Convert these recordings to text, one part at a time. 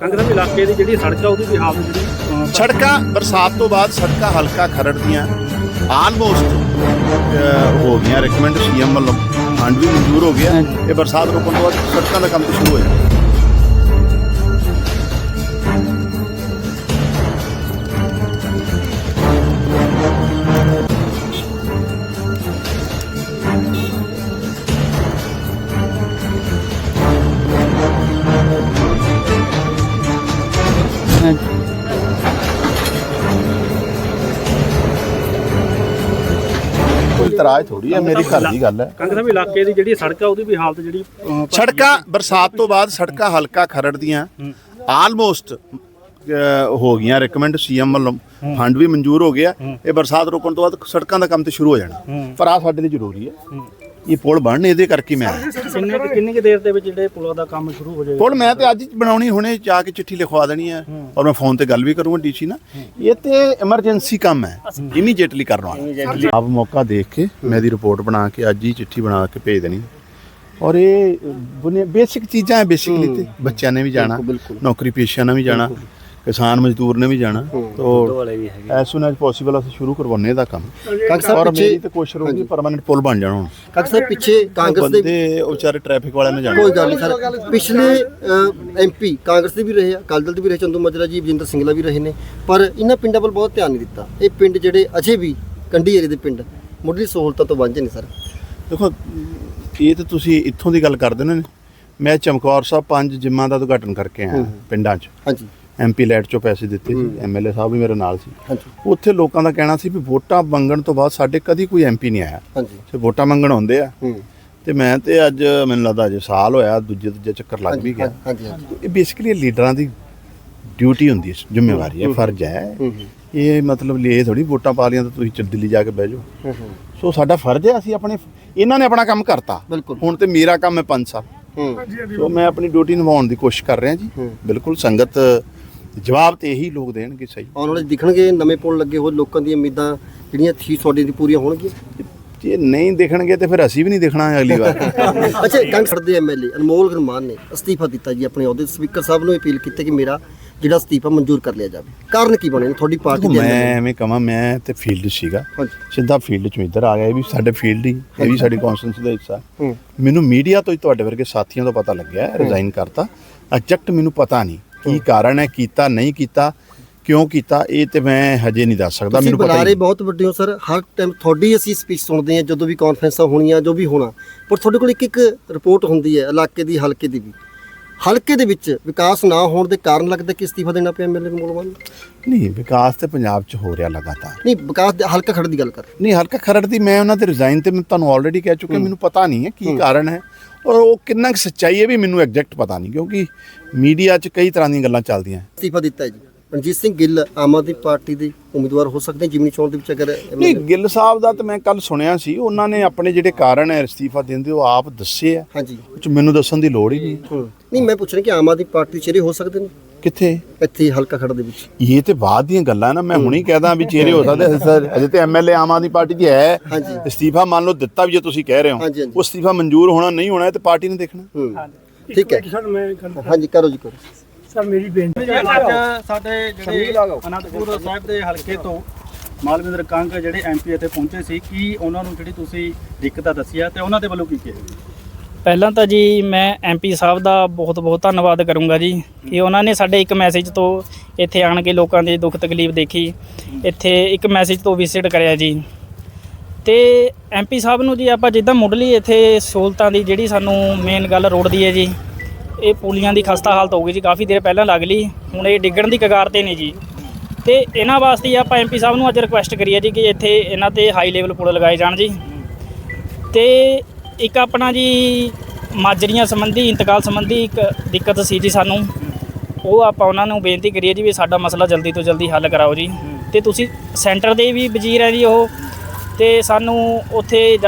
ਕੰਗਰਾ ਇਲਾਕੇ ਦੀ ਜਿਹੜੀ ਸੜਕ ਆ ਉਹਦੀ ਵੀ ਹਾਲਤ ਜਿਹੜੀ ਸੜਕਾਂ ਬਰਸਾਤ ਤੋਂ ਬਾਅਦ ਸੜਕਾਂ ਹਲਕਾ ਖਰੜਦੀਆਂ ਆਲਮੋਸਟ ਹੋ ਗਈਆਂ। ਰეკਮੈਂਡ ਸੀਐਮ ਵੱਲੋਂ ਫੰਡ ਵੀ ਮਨਜ਼ੂਰ ਹੋ ਗਿਆ ਇਹ ਬਰਸਾਤ ਰੁਕਣ ਤੋਂ ਬਾਅਦ ਸੜਕਾਂ ਦਾ ਕੰਮ ਸ਼ੁਰੂ ਹੋ ਜਾਣਾ। ਕੋਈ ਇਤਰਾਜ਼ ਥੋੜੀ ਹੈ ਮੇਰੀ ਘਰ ਦੀ ਗੱਲ ਹੈ। ਕੰਗਰਾ ਇਲਾਕੇ ਦੀ ਜਿਹੜੀ ਸੜਕ ਆ ਉਹਦੀ ਵੀ ਹਾਲਤ ਜਿਹੜੀ ਅਹ, ਸੜਕਾਂ ਬਰਸਾਤ ਤੋਂ ਬਾਅਦ ਸੜਕਾਂ ਹਲਕਾ ਖਰੜਦੀਆਂ ਆਲਮੋਸਟ ਹੋ। ਗਈਆਂ। ਰეკਮੈਂਡ ਸੀਐਮ ਵੱਲੋਂ ਫੰਡ ਵੀ ਮਨਜ਼ੂਰ ਹੋ ਗਿਆ। ਇਹ ਬਰਸਾਤ ਰੁਕਣ ਤੋਂ ਬਾਅਦ ਸੜਕਾਂ ਦਾ ਕੰਮ ਤੇ ਸ਼ੁਰੂ ਹੋ ਜਾਣਾ। ਪਰ ਆ ਸਾਡੇ ਲਈ ਜ਼ਰੂਰੀ ਹੈ। ਇਹ ਪੁਲ ਬਣਨ ਇਹਦੇ ਕਰਕੇ ਮੈਂ ਆਇਆ। ਕਿੰਨੇ ਕਿੰਨੀ ਕੁ ਦੇਰ ਦੇ ਵਿੱਚ ਜਿਹੜੇ ਪੁਲਾਂ ਦਾ ਕੰਮ ਸ਼ੁਰੂ ਹੋ ਜਾਏਗਾ? ਪੁਲ ਮੈਂ ਤੇ ਅੱਜ ਹੀ ਬਣਾਉਣੀ ਹੁਣੇ ਜਾ ਕੇ ਚਿੱਠੀ ਲਿਖਵਾ ਦੇਣੀ ਹੈ। ਔਰ ਮੈਂ ਫੋਨ ਤੇ ਗੱਲ ਵੀ ਕਰੂੰਗਾ ਡੀਸੀ ਨਾਲ। ਇਹ ਤੇ ਐਮਰਜੈਂਸੀ ਕੰਮ ਹੈ ਇਮੀਡੀਏਟਲੀ ਕਰਨ ਵਾਲਾ। ਆਪ ਮੌਕਾ ਦੇਖ ਕੇ ਮੈਂ ਦੀ ਰਿਪੋਰਟ ਬਣਾ ਕੇ ਅੱਜ ਹੀ ਚਿੱਠੀ ਬਣਾ ਕੇ ਭੇਜ ਦੇਣੀ। ਔਰ ਇਹ ਬੇਸਿਕ ਚੀਜ਼ਾਂ ਹੈ ਬੇਸਿਕਲੀ ਤੇ। ਬੱਚਿਆਂ ਨੇ ਵੀ ਜਾਣਾ ਨੌਕਰੀ ਪੇਸ਼ਿਆਂ ਨੇ ਵੀ ਜਾਣਾ। ਕਿਸਾਨ ਮਜ਼ਦੂਰ ਨੇ ਵੀ ਜਾਣਾ। ਤੋ ਐਸ ਸੂਨ ਐਸ ਪੋਸੀਬਲ ਅਸੀਂ ਸ਼ੁਰੂ ਕਰਵਾਉਣੇ ਦਾ ਕੰਮ। ਕਾਕਾ ਸਾਹਿਬ ਪਿੱਛੇ ਤੇ ਕੋਸ਼ਿਸ਼ ਰਹੂਗੀ ਪਰਮਾਨੈਂਟ ਪੁਲ ਬਣ ਜਾਣਾ ਹੁਣ। ਕਾਕਾ ਸਾਹਿਬ ਪਿੱਛੇ ਕਾਂਗਰਸ ਦੇ ਬੰਦੇ ਉਹ ਵਿਚਾਰੇ ਟ੍ਰੈਫਿਕ ਵਾਲਿਆਂ ਨੇ ਜਾਣਾ। ਕੋਈ ਗੱਲ ਨਹੀਂ ਸਰ। ਪਿਛਲੇ ਐਮਪੀ ਕਾਂਗਰਸ ਦੇ ਵੀ ਰਹੇ ਆ ਅਕਾਲੀ ਦਲ ਦੇ ਵੀ ਰਹੇ ਚੰਦੂ ਮਾਜਰਾ ਜੀ ਵਜਿੰਦਰ ਸਿੰਘਲਾ ਵੀ ਰਹੇ ਨੇ। ਪਰ ਇਹਨਾਂ ਪਿੰਡਾਂ ਵੱਲ ਬਹੁਤ ਧਿਆਨ ਨਹੀਂ ਦਿੱਤਾ। ਇਹ ਪਿੰਡ ਜਿਹੜੇ ਅਜੇ ਵੀ ਕੰਢੀ ਏਰੀਏ ਦੇ ਪਿੰਡ ਮੁੱਢਲੀ ਸਹੂਲਤਾਂ ਤੋਂ ਵਾਂਝੇ ਨੇ ਸਰ। ਦੇਖੋ ਇਹ ਤਾਂ ਤੁਸੀਂ ਇੱਥੋਂ ਦੀ ਗੱਲ ਕਰਦੇ ਨੇ। ਮੈਂ ਚਮਕੌਰ ਸਾਹਿਬ ਪੰਜ ਜਿੰਮਾਂ ਦਾ ਉਦਘਾਟਨ ਕਰਕੇ ਆਇਆ ਪਿੰਡਾਂ 'ਚ। ਹਾਂਜੀ। ਐਮਪੀ ਲੈਟ 'ਚੋਂ ਪੈਸੇ ਦਿੱਤੇ ਸੀ ਐਮਐਲਏ ਸਾਹਿਬ ਵੀ ਮੇਰੇ ਨਾਲ ਸੀ। ਹਾਂਜੀ। ਉੱਥੇ ਲੋਕਾਂ ਦਾ ਕਹਿਣਾ ਸੀ ਵੀ ਵੋਟਾਂ ਮੰਗਣ ਤੋਂ ਬਾਅਦ ਸਾਡੇ ਕਦੀ ਕੋਈ ਐਮਪੀ ਨਹੀਂ ਆਇਆ। ਹਾਂਜੀ। ਤੇ ਵੋਟਾਂ ਮੰਗਣ ਆਉਂਦੇ ਆ। ਤੇ ਮੈਂ ਤੇ ਅੱਜ ਮੈਨੂੰ ਲੱਗਦਾ ਅਜੇ ਸਾਲ ਹੋਇਆ ਦੂਜੇ ਦੂਜੇ ਚੱਕਰ ਲੱਗ ਵੀ ਗਿਆ। ਹਾਂਜੀ ਹਾਂਜੀ ਇਹ ਬੇਸਿਕਲੀ ਲੀਡਰਾਂ ਦੀ ਡਿਊਟੀ ਹੁੰਦੀ ਹੈ ਜ਼ਿੰਮੇਵਾਰੀ ਹੈ ਫਰਜ਼ ਹੈ। ਇਹ ਮਤਲਬ ਲਈ ਥੋੜੀ ਵੋਟਾਂ ਪਾ ਲੀਆਂ ਤਾਂ ਤੁਸੀਂ ਦਿੱਲੀ ਜਾ ਕੇ ਬਹਿ ਜਾਓ। ਸੋ ਸਾਡਾ ਫਰਜ਼ ਹੈ ਅਸੀਂ ਆਪਣੇ ਇਹਨਾਂ ਨੇ ਆਪਣਾ ਕੰਮ ਕਰਤਾ। ਹੁਣ ਤੇ ਮੇਰਾ ਕੰਮ ਹੈ 5 ਸਾਲ। ਸੋ ਮੈਂ ਆਪਣੀ ਡਿਊਟੀ ਨਿਭਾਉਣ ਦੀ ਕੋਸ਼ਿਸ਼ ਕਰ ਰਿਹਾ ਜੀ। ਬਿਲਕੁਲ ਸੰਗਤ ਜਵਾਬ ਤੇ ਇਹੀ ਲੋਕ ਦੇਣਗੇ ਸਹੀ। ਆਉਣ ਵਾਲੇ ਦਿਖਣਗੇ ਨਵੇਂ ਪੁਲ ਲੱਗੇ ਹੋਏ ਲੋਕਾਂ ਦੀਆਂ ਉਮੀਦਾਂ ਜਿਹੜੀਆਂ ਸੀ ਤੁਹਾਡੇ ਦੀ ਪੂਰੀਆਂ ਹੋਣਗੀਆਂ? ਜੇ ਨਹੀਂ ਦਿਖਣਗੇ ਤੇ ਫਿਰ ਅਸੀਂ ਵੀ ਨਹੀਂ ਦਿਖਣਾ ਅਗਲੀ ਵਾਰ। ਅੱਛਾ ਕਾਂਗਰਸ ਦੇ ਐਮਐਲਏ ਅਨਮੋਲ ਗਰਮਾਨ ਨੇ ਅਸਤੀਫਾ ਦਿੱਤਾ ਜੀ ਆਪਣੇ ਅਹੁਦੇ ਤੋਂ। ਸਪੀਕਰ ਸਾਹਿਬ ਨੂੰ ਅਪੀਲ ਕੀਤੀ ਕਿ ਮੇਰਾ ਜਿਹੜਾ ਅਸਤੀਫਾ ਮਨਜ਼ੂਰ ਕਰ ਲਿਆ ਜਾਵੇ। ਕਾਰਨ ਕੀ ਬਣੇ ਤੁਹਾਡੀ ਪਾਰਟੀ ਦੇ ਮੈਂ? ਐਵੇਂ ਕਹਾਂ ਮੈਂ ਤੇ ਫੀਲਡ ਸੀਗਾ। ਸਿੱਧਾ ਫੀਲਡ ਚ ਇੱਧਰ ਆ ਗਿਆ ਇਹ ਵੀ ਸਾਡੇ ਫੀਲਡ ਹੀ ਇਹ ਵੀ ਸਾਡੀ ਕੌਂਸਟੈਂਸੀ ਦਾ ਹਿੱਸਾ। ਮੈਨੂੰ ਮੀਡੀਆ ਤੋਂ ਹੀ ਤੁਹਾਡੇ ਵਰਗੇ ਸਾਥੀਆਂ ਤੋਂ ਪਤਾ ਲੱਗਿਆ ਰਿਜ਼ਾਈਨ ਕਰਤਾ। ਐਗਜ਼ੈਕਟ ਮੈਨੂੰ ਪਤਾ ਨਹੀਂ। ਕੀ ਕਾਰਨ ਹੈ ਕੀਤਾ ਨਹੀਂ ਕੀਤਾ ਕਿਉਂ ਕੀਤਾ ਇਹ ਤੇ ਮੈਂ ਹਜੇ ਨਹੀਂ ਦੱਸ ਸਕਦਾ ਮੈਨੂੰ ਪਤਾ ਬੁਲਾਰੇ ਹੀ ਬਹੁਤ ਵੱਡੇ ਹੋ ਸਰ। ਹਰ ਟਾਈਮ ਤੁਹਾਡੀ ਅਸੀਂ ਸਪੀਚ ਸੁਣਦੇ ਹਾਂ ਜਦੋਂ ਵੀ ਕਾਨਫਰੰਸਾਂ ਹੋਣੀਆਂ ਜੋ ਵੀ ਹੋਣਾ। ਪਰ ਤੁਹਾਡੇ ਕੋਲ ਇੱਕ ਇੱਕ ਰਿਪੋਰਟ ਹੁੰਦੀ ਹੈ ਇਲਾਕੇ ਦੀ ਹਲਕੇ ਦੀ ਵੀ। ਹਲਕੇ ਦੇ ਵਿੱਚ ਵਿਕਾਸ ਨਾ ਹੋਣ ਦੇ ਕਾਰਨ ਲੱਗਦਾ ਕਿ ਅਸਤੀਫਾ ਦੇਣਾ ਪਿਆ ਐਮਐਲਏ ਨੂੰ ਮੋਲਵਾਨ ਨਹੀਂ ਵਿਕਾਸ ਤੇ ਪੰਜਾਬ ਚ ਹੋ ਰਿਹਾ ਲਗਾਤਾਰ। ਨਹੀਂ ਵਿਕਾਸ ਦੇ ਹਲਕਾ ਖੜ ਦੀ ਗੱਲ ਕਰ ਨਹੀਂ ਹਲਕਾ ਖਰੜ ਦੀ ਮੈਂ ਉਹਨਾਂ ਦੇ ਰਿਜ਼ਾਈਨ ਤੇ ਮੈਂ ਤੁਹਾਨੂੰ ਆਲਰੇਡੀ ਕਹਿ ਚੁੱਕਿਆ ਮੈਨੂੰ ਪਤਾ ਨਹੀਂ ਹੈ ਕੀ ਕਾਰਨ ਹੈ। ਔਰ ਉਹ ਕਿੰਨਾ ਕੁ ਸੱਚਾਈ ਹੈ ਵੀ ਮੈਨੂੰ ਐਗਜ਼ੈਕਟ ਪਤਾ ਨਹੀਂ ਕਿਉਂਕਿ ਮੀਡੀਆ 'ਚ ਕਈ ਤਰ੍ਹਾਂ ਦੀਆਂ ਗੱਲਾਂ ਚੱਲਦੀਆਂ। ਅਸਤੀਫਾ ਦਿੱਤਾ ਹੈ ਜੀ। ਰਣਜੀਤ ਸਿੰਘ ਗਿੱਲ ਆਮ ਆਦਮੀ ਪਾਰਟੀ ਦੇ ਉਮੀਦਵਾਰ ਹੋ ਸਕਦੇ ਜਿਮਨੀ ਚੋਣ ਦੇ ਵਿੱਚ ਅਗਰ ਨਹੀਂ ਗਿੱਲ ਸਾਹਿਬ ਦਾ ਤਾਂ ਮੈਂ ਕੱਲ ਸੁਣਿਆ ਸੀ ਉਹਨਾਂ ਨੇ ਆਪਣੇ ਜਿਹੜੇ ਕਾਰਨ ਹੈ ਅਸਤੀਫਾ ਦੇਣ ਦੇ ਉਹ ਆਪ ਦੱਸੇ ਆ। ਹਾਂਜੀ। ਉਹ 'ਚ ਮੈਨੂੰ ਦੱਸਣ ਦੀ ਲੋੜ ਹੀ ਨਹੀਂ। ਨਹੀਂ ਮੈਂ ਪੁੱਛ ਰਿਹਾ ਕਿ ਆਮ ਆਦਮੀ ਪਾਰਟੀ ਚਿਹਰੇ ਹੋ ਸਕਦੇ ਨੇ? ਕਿੱਥੇ? ਇੱਥੇ ਹਲਕਾ ਖੜ ਦੇ ਵਿੱਚ। ਇਹ ਤੇ ਬਾਅਦ ਦੀਆਂ ਗੱਲਾਂ ਨਾ ਮੈਂ ਹੁਣੀ ਕਹਿਦਾ ਵੀ ਚਿਹਰੇ ਹੋ ਸਕਦੇ ਸਰ ਅਜੇ ਤੇ ਐਮਐਲਏ ਆਮ ਆਦਮੀ ਪਾਰਟੀ ਦੀ ਹੈ। ਹਾਂਜੀ। ਅਸਤੀਫਾ ਮੰਨ ਲਓ ਦਿੱਤਾ ਵੀ ਜੇ ਤੁਸੀਂ ਕਹਿ ਰਹੇ ਹੋ। ਉਹ ਅਸਤੀਫਾ ਮਨਜ਼ੂਰ ਹੋਣਾ ਨਹੀਂ ਹੋਣਾ ਇਹ ਤੇ ਪਾਰਟੀ ਨੇ ਦੇਖਣਾ। ਹੂੰ। ਠੀਕ ਹੈ। ਸਰ ਮੈਂ ਹਾਂਜੀ ਕਰੋ ਜੀ ਕਰੋ। ਸਰ ਮੇਰੀ ਬੇਨਤੀ ਅੱਜ ਸਾਡੇ ਜਿਹੜੇ ਅਨੰਦਪੁਰ ਸਾਹਿਬ ਦੇ ਹਲਕੇ ਤੋਂ ਮਾਲਵਿੰਦਰ ਕੰਗ ਜਿਹੜੇ ਐਮਪੀ ਇੱਥੇ ਪਹੁੰਚੇ ਸੀ ਕੀ ਉਹਨਾਂ ਨੂੰ ਜਿਹੜੀ ਤੁਸੀਂ ਦਿੱਕਤਾਂ ਦੱਸੀਆਂ ਤੇ ਉਹਨਾਂ ਦੇ ਵੱਲੋਂ ਕੀ ਕਿਹਾ? ਪਹਿਲਾਂ ਤਾਂ ਜੀ ਮੈਂ ਐਮਪੀ ਸਾਹਿਬ ਦਾ ਬਹੁਤ ਬਹੁਤ ਧੰਨਵਾਦ ਕਰੂੰਗਾ ਜੀ ਕਿ ਉਹਨਾਂ ਨੇ ਸਾਡੇ ਇੱਕ ਮੈਸੇਜ ਤੋਂ ਇੱਥੇ ਆਣ ਕੇ ਲੋਕਾਂ ਦੀ ਦੁੱਖ ਤਕਲੀਫ ਦੇਖੀ, ਇੱਥੇ ਇੱਕ ਮੈਸੇਜ ਤੋਂ ਵਿਜ਼ਿਟ ਕਰਿਆ ਜੀ। ਤੇ ਐਮਪੀ ਸਾਹਿਬ ਨੂੰ ਜੀ ਆਪਾਂ ਜਿੱਦਾਂ ਮੁੱਢਲੀ ਇੱਥੇ ਸਹੂਲਤਾਂ ਦੀ ਜਿਹੜੀ ਸਾਨੂੰ ਮੇਨ ਗੱਲ ਰੋਡ ਦੀ ਹੈ ਜੀ, ਇਹ ਪੁਲੀਆਂ ਦੀ ਖਸਤਾ ਹਾਲਤ ਹੋ ਗਈ ਜੀ, ਕਾਫੀ ਦੇਰ ਪਹਿਲਾਂ ਲੱਗ ਲਈ, ਹੁਣ ਇਹ ਡਿੱਗਣ ਦੀ ਕਗਾਰ ਤੇ ਨਹੀਂ ਜੀ। ਤੇ ਇਹਨਾਂ ਵਾਸਤੇ ਹੀ ਆਪਾਂ ਐਮਪੀ ਸਾਹਿਬ ਨੂੰ ਅੱਜ ਰਿਕੁਐਸਟ ਕਰੀਏ ਜੀ ਕਿ ਇੱਥੇ ਇਹਨਾਂ ਤੇ ਹਾਈ ਲੈਵਲ ਪੁਲ ਲਗਾਏ ਜਾਣ ਜੀ। ਤੇ ਇੱਕ ਆਪਣਾ ਜੀ ਮਾਜਰੀਆਂ ਸੰਬੰਧੀ ਇੰਤਕਾਲ ਸੰਬੰਧੀ ਇੱਕ ਦਿੱਕਤ ਸੀ ਜੀ ਸਾਨੂੰ। ਉਹ ਆਪਾਂ ਉਹਨਾਂ ਨੂੰ ਬੇਨਤੀ ਕਰੀਏ ਜੀ ਵੀ ਸਾਡਾ ਮਸਲਾ ਜਲਦੀ ਤੋਂ ਜਲਦੀ ਹੱਲ ਕਰਾਓ ਜੀ। ਤੇ ਤੁਸੀਂ ਸੈਂਟਰ ਦੇ ਵੀ ਵਜ਼ੀਰ ਹੈ ਜੀ ਉਹ। ਤੇ ਸਾਨੂੰ ਉੱਥੇ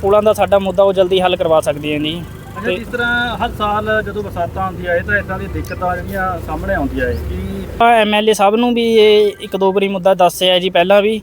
ਪੁਲਾਂ ਦਾ ਸਾਡਾ ਮੁੱਦਾ ਉਹ ਜਲਦੀ ਹੱਲ ਕਰਵਾ ਸਕਦੇ ਆ ਜੀ। ਅੱਛਾ ਜਿਸ ਤਰ੍ਹਾਂ ਹਰ ਸਾਲ ਜਦੋਂ ਬਰਸਾਤਾਂ ਆਉਂਦੀਆਂ ਇਹ ਤਾਂ ਇਦਾਂ ਦੀ ਦਿੱਕਤਾਂ ਜਿਹੜੀਆਂ ਸਾਹਮਣੇ ਆਉਂਦੀਆਂ ਹੈ ਕਿ ਐਮਐਲਏ ਸਾਹਿਬ ਨੂੰ ਵੀ ਇਹ ਇੱਕ ਦੋ ਵਾਰੀ ਮੁੱਦਾ ਦੱਸਿਆ ਜੀ ਪਹਿਲਾਂ ਵੀ।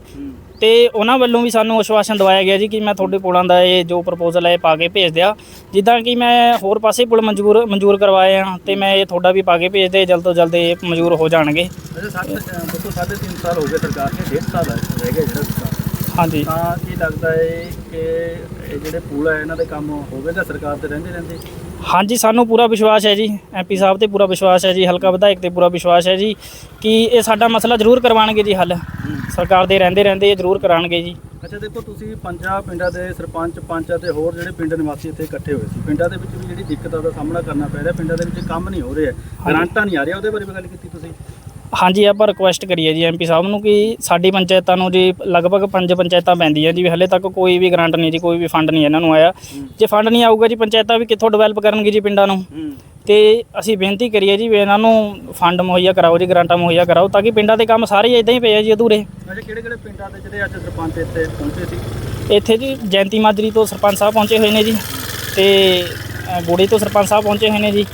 ਤੇ ਉਹਨਾਂ ਵੱਲੋਂ ਵੀ ਸਾਨੂੰ ਆਸ਼ਵਾਸਨ ਦਵਾਇਆ ਗਿਆ ਜੀ ਕਿ ਮੈਂ ਤੁਹਾਡੇ ਪੁਲਾਂ ਦਾ ਇਹ ਜੋ ਪ੍ਰਪੋਜ਼ਲ ਹੈ ਇਹ ਪਾ ਕੇ ਭੇਜ ਦਿਆ। ਜਿੱਦਾਂ ਕਿ ਮੈਂ ਹੋਰ ਪਾਸੇ ਪੁਲ ਮਨਜ਼ੂਰ ਮਨਜ਼ੂਰ ਕਰਵਾਏ ਆ ਤੇ ਮੈਂ ਇਹ ਤੁਹਾਡਾ ਵੀ ਪਾ ਕੇ ਭੇਜ ਦੇ ਜਲਦ ਤੋਂ ਜਲਦ ਇਹ ਮਨਜ਼ੂਰ ਹੋ ਜਾਣਗੇ। ਅੱਛਾ ਸਾਡੇ ਦੋਸਤੋ ਸਾਢੇ ਤਿੰਨ ਸਾਲ ਹੋ ਗਏ ਸਰਕਾਰ ਦੇ ਡੇਢ ਸਾਲ ਰਹਿ ਗਏ ਜਿਹੜਾ ਸਰਕਾਰ ਹਾਂਜੀ। ਤਾਂ ਕੀ ਲੱਗਦਾ ਹੈ ਕਿ ਇਹ ਜਿਹੜੇ ਪੁਲ ਹੈ ਇਹਨਾਂ ਦੇ ਕੰਮ ਹੋਵੇਗਾ ਸਰਕਾਰ ਤੇ ਰਹਿੰਦੇ ਰਹਿੰਦੇ? ਹਾਂਜੀ ਸਾਨੂੰ ਪੂਰਾ ਵਿਸ਼ਵਾਸ ਹੈ ਜੀ। ਐਮਪੀ ਸਾਹਿਬ ਤੇ ਪੂਰਾ ਵਿਸ਼ਵਾਸ ਹੈ ਜੀ ਹਲਕਾ ਵਿਧਾਇਕ ਤੇ ਪੂਰਾ ਵਿਸ਼ਵਾਸ ਹੈ ਜੀ ਕਿ ਇਹ ਸਾਡਾ ਮਸਲਾ ਜ਼ਰੂਰ ਕਰਵਾਉਣਗੇ ਜੀ ਹੱਲ। ਸਰਕਾਰ ਦੇ ਰਹਿੰਦੇ ਰਹਿੰਦੇ ਇਹ ਜ਼ਰੂਰ ਕਰਾਉਣਗੇ ਜੀ। ਅੱਛਾ ਦੇਖੋ ਤੁਸੀਂ ਪੰਜਾਂ ਪਿੰਡਾਂ ਦੇ ਸਰਪੰਚ ਪੰਚ ਅਤੇ ਹੋਰ ਜਿਹੜੇ ਪਿੰਡ ਨਿਵਾਸੀ ਇੱਥੇ ਇਕੱਠੇ ਹੋਏ ਸੀ ਪਿੰਡਾਂ ਦੇ ਵਿੱਚ ਵੀ ਜਿਹੜੀ ਦਿੱਕਤਾਂ ਦਾ ਸਾਹਮਣਾ ਕਰਨਾ ਪੈ ਰਿਹਾ ਪਿੰਡਾਂ ਦੇ ਵਿੱਚ ਕੰਮ ਨਹੀਂ ਹੋ ਰਿਹਾ ਗ੍ਰਾਂਟਾਂ ਨਹੀਂ ਆ ਰਿਹਾ ਉਹਦੇ ਬਾਰੇ ਵੀ ਗੱਲ ਕੀਤੀ ਤੁਸੀਂ? ਹਾਂਜੀ ਆਪਾਂ ਰਿਕੁਐਸਟ ਕਰੀਏ ਜੀ ਐਮਪੀ ਸਾਹਿਬ ਨੂੰ ਕਿ ਸਾਡੀ ਪੰਚਾਇਤਾਂ ਨੂੰ ਜੀ ਲਗਭਗ ਪੰਜ ਪੰਚਾਇਤਾਂ ਪੈਂਦੀਆਂ ਜੀ ਹਲੇ ਤੱਕ ਕੋਈ ਵੀ ਗ੍ਰਾਂਟ ਨਹੀਂ ਜੀ ਕੋਈ ਵੀ ਫੰਡ ਨਹੀਂ ਇਹਨਾਂ ਨੂੰ ਆਇਆ। ਜੇ ਫੰਡ ਨਹੀਂ ਆਊਗਾ ਜੀ ਪੰਚਾਇਤਾਂ ਵੀ ਕਿੱਥੋਂ ਡਿਵੈਲਪ ਕਰਨਗੇ ਜੀ ਪਿੰਡਾਂ ਨੂੰ? ਤੇ ਅਸੀਂ ਬੇਨਤੀ ਕਰੀਏ ਜੀ ਵੀ ਇਹਨਾਂ ਨੂੰ ਫੰਡ ਮੁਹੱਈਆ ਕਰਾਓ ਜੀ ਗ੍ਰਾਂਟਾਂ ਮੁਹੱਈਆ ਕਰਾਓ ਤਾਂ ਕਿ ਪਿੰਡਾਂ ਦੇ ਕੰਮ ਸਾਰੇ ਇਦਾਂ ਹੀ ਪਏ ਆ ਜੀ ਅਧੂਰੇ। ਅੱਛਾ ਕਿਹੜੇ ਕਿਹੜੇ ਪਿੰਡਾਂ ਦੇ ਜਿਹੜੇ ਅੱਜ ਸਰਪੰਚ ਇੱਥੇ ਪਹੁੰਚੇ ਸੀ? ਇੱਥੇ ਜੀ ਜੈਂਤੀ ਮਾਜਰੀ ਤੋਂ ਸਰਪੰਚ ਸਾਹਿਬ ਪਹੁੰਚੇ ਹੋਏ ਨੇ ਜੀ ਤੇ ਬੋੜੀ ਤੋਂ ਸਰਪੰਚ ਸਾਹਿਬ ਪਹੁੰਚੇ ਹੋਏ ਨੇ ਜੀ।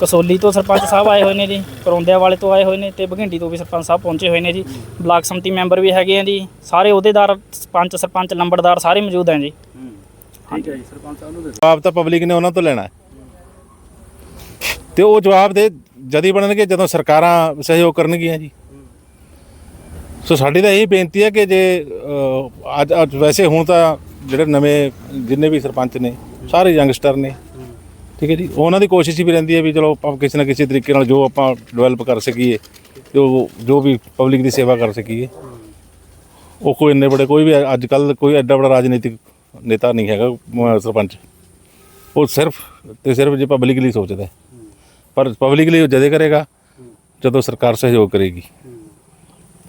ਕਸੋਲੀ ਤੋਂ ਸਰਪੰਚ ਸਾਹਿਬ ਆਏ ਹੋਏ ਨੇ ਜੀ ਕਰੋਂਦਿਆਂ ਵਾਲੇ ਤੋਂ ਆਏ ਹੋਏ ਨੇ ਤੇ ਬਘਿੰਡੀ ਤੋਂ ਵੀ ਸਰਪੰਚ ਸਾਹਿਬ ਪਹੁੰਚੇ ਹੋਏ ਨੇ ਜੀ। ਬਲਾਕ ਸੰਮਤੀ ਮੈਂਬਰ ਵੀ ਹੈਗੇ ਆ ਜੀ ਸਾਰੇ ਅਹੁਦੇਦਾਰ ਪੰਚ ਸਰਪੰਚ ਲੰਬੜਦਾਰ ਸਾਰੇ ਮੌਜੂਦ ਹੈ ਜੀ। ਠੀਕ ਹੈ ਜੀ ਸਰਪੰਚ ਸਾਹਿਬ ਨੂੰ ਜਵਾਬ ਤਾਂ ਪਬਲਿਕ ਨੇ ਉਹਨਾਂ ਤੋਂ ਲੈਣਾ ਹੈ। ਤੇ ਉਹ ਜਵਾਬ ਦੇ ਜਦੀ ਬਣਨਗੇ ਜਦੋਂ ਸਰਕਾਰਾਂ ਸਹਿਯੋਗ ਕਰਨਗੀਆਂ ਜੀ। ਸੋ ਸਾਡੀ ਤਾਂ ਇਹੀ ਬੇਨਤੀ ਹੈ ਕਿ ਜੇ ਅੱਜ ਵੈਸੇ ਹੁਣ ਤਾਂ ਜਿਹੜੇ ਨਵੇਂ ਜਿੰਨੇ ਵੀ ਸਰਪੰਚ ਨੇ ਸਾਰੇ ਯੰਗਸਟਰ ਨੇ ਠੀਕ ਹੈ ਜੀ? ਉਹਨਾਂ ਦੀ ਕੋਸ਼ਿਸ਼ ਵੀ ਰਹਿੰਦੀ ਹੈ ਵੀ ਚਲੋ ਆਪਾਂ ਕਿਸੇ ਨਾ ਕਿਸੇ ਤਰੀਕੇ ਨਾਲ ਜੋ ਆਪਾਂ ਡਿਵੈਲਪ ਕਰ ਸਕੀਏ, ਜੋ ਜੋ ਵੀ ਪਬਲਿਕ ਦੀ ਸੇਵਾ ਕਰ ਸਕੀਏ। ਉਹ ਕੋਈ ਇੰਨੇ ਬੜੇ, ਕੋਈ ਵੀ ਅੱਜ ਕੱਲ ਕੋਈ ਐਡਾ ਬੜਾ ਰਾਜਨੀਤਿਕ ਨੇਤਾ ਨਹੀਂ ਹੈਗਾ ਸਰਪੰਚ। ਉਹ ਸਿਰਫ ਤੇ ਸਿਰਫ ਜੇ ਪਬਲਿਕ ਲਈ ਸੋਚਦਾ ਪਰ ਪਬਲਿਕ ਲਈ ਉਹ ਜਦੇ ਕਰੇਗਾ, ਜਦੋਂ ਸਰਕਾਰ ਸਹਿਯੋਗ ਕਰੇਗੀ।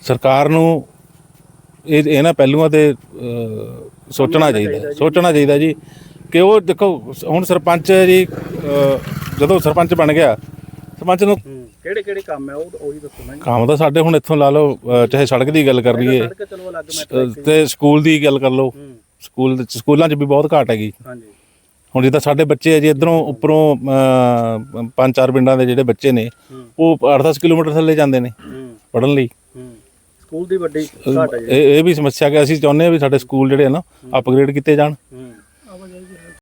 ਸਰਕਾਰ ਨੂੰ ਇਹ ਇਹਨਾਂ ਪਹਿਲੂਆਂ ਤੇ ਸੋਚਣਾ ਚਾਹੀਦਾ ਸੋਚਣਾ ਚਾਹੀਦਾ ਜੀ। ਕਿ ਉਹ ਦੇਖੋ ਹੁਣ ਸਰਪੰਚ ਜੀ ਜਦੋਂ ਸਰਪੰਚ ਬਣ ਗਿਆ ਸਰਪੰਚ ਨੂੰ ਕਿਹੜੇ ਕਿਹੜੇ ਕੰਮ ਹੈ? ਉਹ ਉਹੀ ਦੱਸੋ ਨਾ ਜੀ ਕੰਮ ਤਾਂ ਸਾਡੇ ਹੁਣ ਇੱਥੋਂ ਲਾ ਲਓ ਚਾਹੇ ਸੜਕ ਦੀ ਗੱਲ ਕਰ ਲਈਏ। ਸੜਕ ਚਲੋ ਅਲੱਗ ਮੈਟਰ ਅ, ਤੇ ਸਕੂਲ ਦੀ ਗੱਲ ਕਰ ਲਓ। ਸਕੂਲ ਦੇ- ਸਕੂਲਾਂ 'ਚ ਵੀ ਬਹੁਤ ਘਾਟ ਹੈਗੀ। ਹਾਂਜੀ। ਹੁਣ ਜਿੱਦਾਂ ਸਾਡੇ ਬੱਚੇ ਆ ਜੀ ਇਧਰੋਂ ਉੱਪਰੋਂ ਪੰਜ ਚਾਰ ਪਿੰਡਾਂ ਦੇ ਜਿਹੜੇ ਬੱਚੇ ਨੇ ਉਹ 8-10 ਕਿਲੋਮੀਟਰ ਥੱਲੇ ਜਾਂਦੇ ਨੇ ਹੂੰ। ਪੜਨ ਲਈ। ਹੂੰ। ਸਕੂਲ ਦੀ ਵੱਡੀ ਘਾਟ ਹੈ ਜੀ। ਇਹ ਇਹ ਵੀ ਸਮੱਸਿਆ ਕਿ ਅਸੀਂ ਚਾਹੁੰਦੇ ਆ ਵੀ ਸਾਡੇ ਸਕੂਲ ਜਿਹੜੇ ਆ ਨਾ ਅਪਗ੍ਰੇਡ ਕੀਤੇ ਜਾਣ। ਹੂੰ।